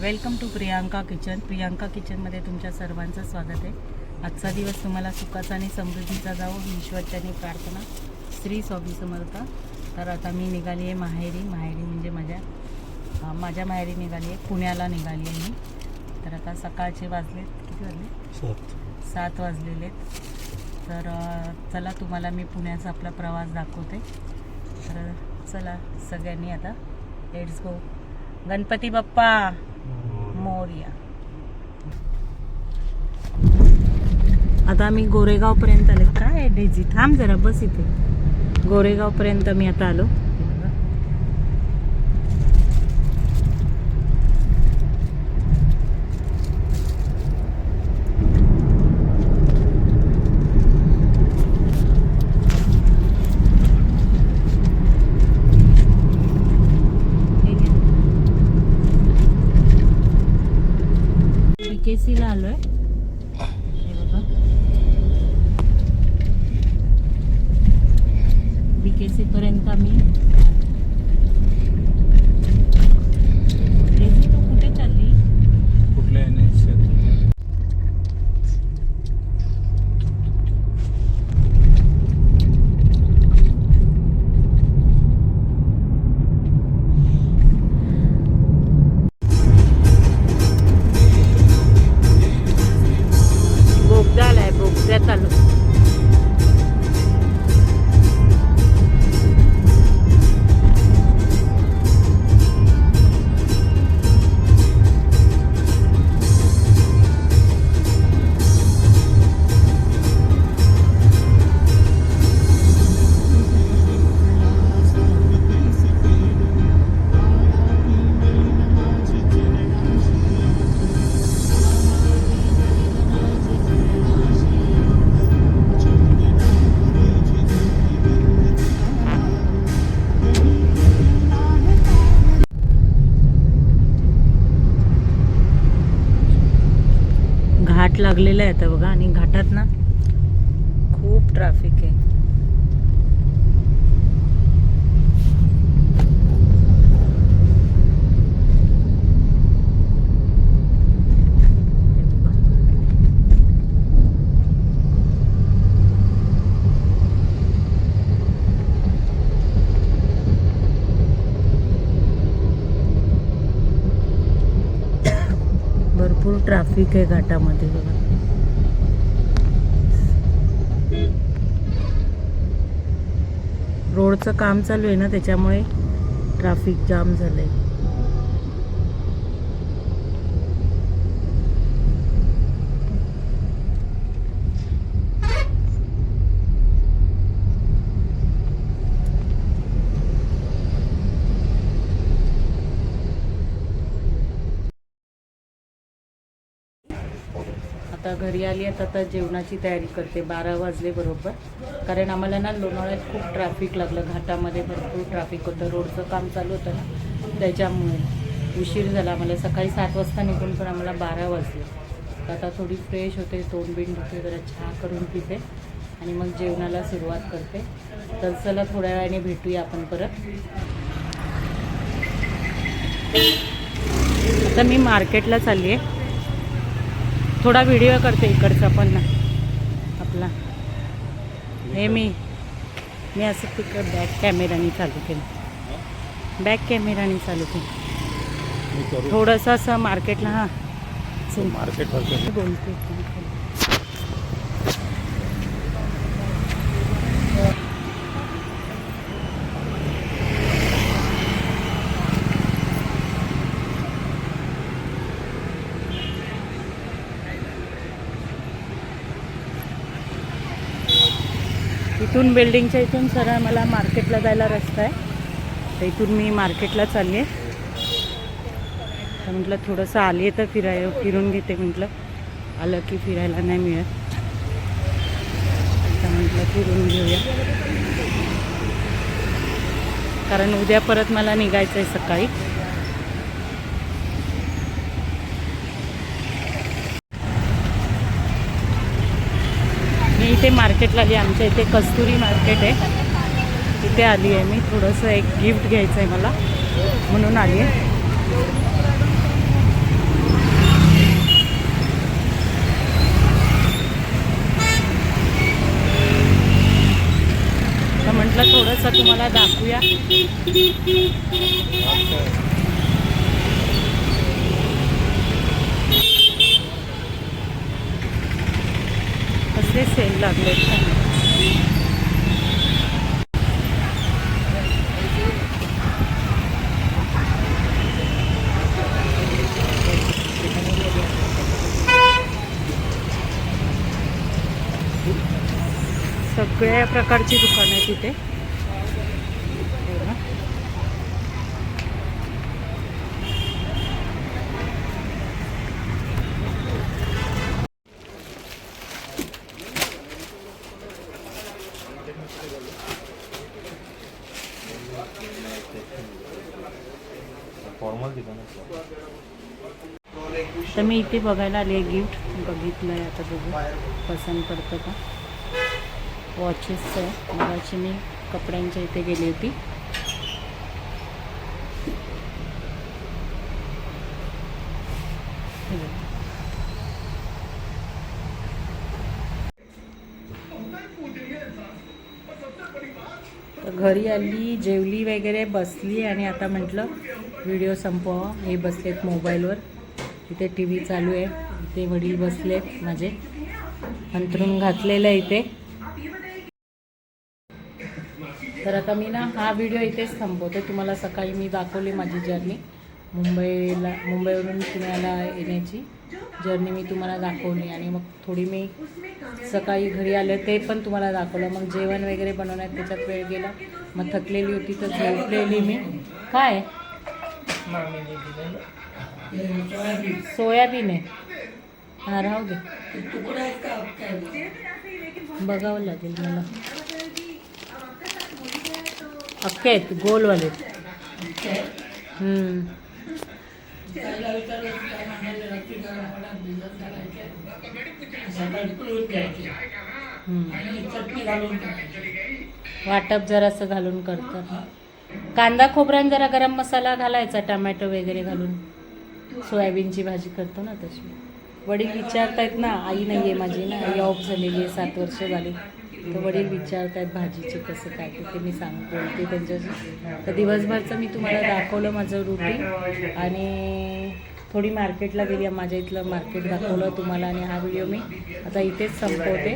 Welcome to Priyanka kitchen. Priyanka किचनमध्ये तुमच्या सर्वांचं स्वागत आहे. आजचा दिवस तुम्हाला सुखाचा आणि समृद्धीचा जावो ईश्वरच्यानी प्रार्थना श्री स्वामी समर्थ. तर आता मी निघाली आहे माहेरी. माहेरी म्हणजे माझ्या माझ्या माहेरी निघाली आहे. पुण्याला निघाली आहे मी. तर आता सकाळचे वाजलेत किती वाजले? सात. सात वाजलेले. आहेत तर चला तुम्हाला मी पुण्याचा आपला प्रवास दाखवते. तर चला सगळ्यांनी आता लेट्स गो गणपती बाप्पा! मोर्या. आता मी गोरेगावपर्यंत आले काय आहे डेझी थांब जरा बस इथे. गोरेगावपर्यंत मी आता आलो हे बघा. ठीक आहे बीकेसीला आलोय. आहे बघा. बीकेसी पर्यंत आम्ही घाट लागलेला आहे आता बघा. आणि घाटात ना खूप ट्रॅफिक आहे हे बघा. भरपूर ट्रॅफिक आहे घाटामध्ये बघा. रोडचं काम चालू आहे ना त्याच्यामुळे ट्रॅफिक जाम झालं आहे आता घरी आली आहेत आता जेवणाची तयारी करते बारा वाजले बरोबर. कारण आम्हाला ना लोणावळ्यात खूप ट्रॅफिक लागलं घाटामध्ये भरपूर ट्रॅफिक होतं रोडचं काम चालू होतं ना त्याच्यामुळे उशीर झाला. आम्हाला सकाळी सात वाजता निघून पण आम्हाला बारा वाजले. तर आता थोडी फ्रेश होते तोंड बिंड धुते जरा चहा करून पिते आणि मग जेवणाला सुरुवात करते. तर चला थोड्या वेळाने भेटूया आपण परत. आता मी मार्केटला चालली आहे. थोडा व्हिडिओ करते इकडचा पण ना. आपला. हे मी मी असं तिकडं बॅक कॅमेराने चालू केलं. बॅक कॅमेराने चालू केलं. थोडंसं असं मार्केटला हां. मार्केट बोलते. इथून बिल्डिंगच्या इथून सरळ मला मार्केटला जायला रस्ता आहे. तर इथून मी मार्केटला चालली आहे. तर म्हटलं थोडंसं आली आहे तर फिराय फिरून घेते म्हटलं. आलं की फिरायला नाही मिळत. तर म्हटलं फिरून घेऊया. कारण उद्या परत मला निघायचं आहे सकाळी. इथे मार्केटला आली. आमच्या इथे कस्तुरी मार्केट आहे. तिथे आली आहे मी. थोडंसं एक गिफ्ट घ्यायचं आहे मला. म्हणून आली आहे थोडासा तुम्हाला दाखवूया लागले. सगळ्या प्रकारची दुकानं आहेत तिथे तर मी इथे बघायला आले गिफ्ट. बघितलं आहे आता बघू. पसंत पडतं का? वॉचेसचं आहे. मगाशी मी कपड्यांच्या इथे गेली होती. घरी आली जेवली वगैरे बसली आणि आता म्हटलं व्हिडिओ संपवा. हे बसलेत मोबाईलवर इथे टी व्ही चालू आहे. इथे वडील बसले माझे. अंतरून घातलेलं आहे इथे. तर आता मी ना हा व्हिडिओ इथेच थांबवते. तुम्हाला सकाळी मी दाखवली माझी जर्नी मुंबईला मुंबईवरून पुण्याला येण्याची जर्नी मी तुम्हाला दाखवली. आणि मग थोडी मी सकाळी घरी आले ते पण तुम्हाला दाखवलं. मग जेवण वगैरे बनवण्यात त्याच्यात वेळ गेला. मग थकलेली होती तर झोपलेली मी. काय? सोयाबीन आहे. हा राहू दे. बघावं लागेल मला. अख्खे आहेत गोलवाले वाटप जरासं घालून करतात. कांदा खोबऱ्यान जरा गरम मसाला घालायचा टमॅटो वगैरे घालून. सोयाबीनची भाजी करतो ना तशी. वडील विचारतायत ना आई नाही आहे माझी ना आई ऑफ झालेली आहे सात वर्ष झाली. तर वडील विचारतायत भाजीचे कसं काय? ते ते मी सांगतो ते त्यांच्याशी. तर दिवसभरचं मी तुम्हाला दाखवलं माझं रुटीन आणि थोडी मार्केटला गेली माझ्या इथलं मार्केट दाखवलं तुम्हाला आणि हा व्हिडिओ मी आता इथेच संपवते.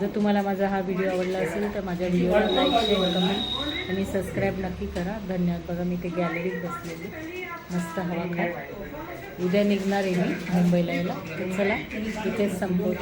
जर तुम्हाला माझा हा व्हिडिओ आवडला असेल तर माझ्या व्हिडिओला लाईक शेअर कमेंट आणि सबस्क्राईब नक्की करा. धन्यवाद. बघा मी ते गॅलरीत बसलेली. मस्त हवा खा उद्या निघणार आहे मी मुंबईला यायला. चला इथेच संपवतो.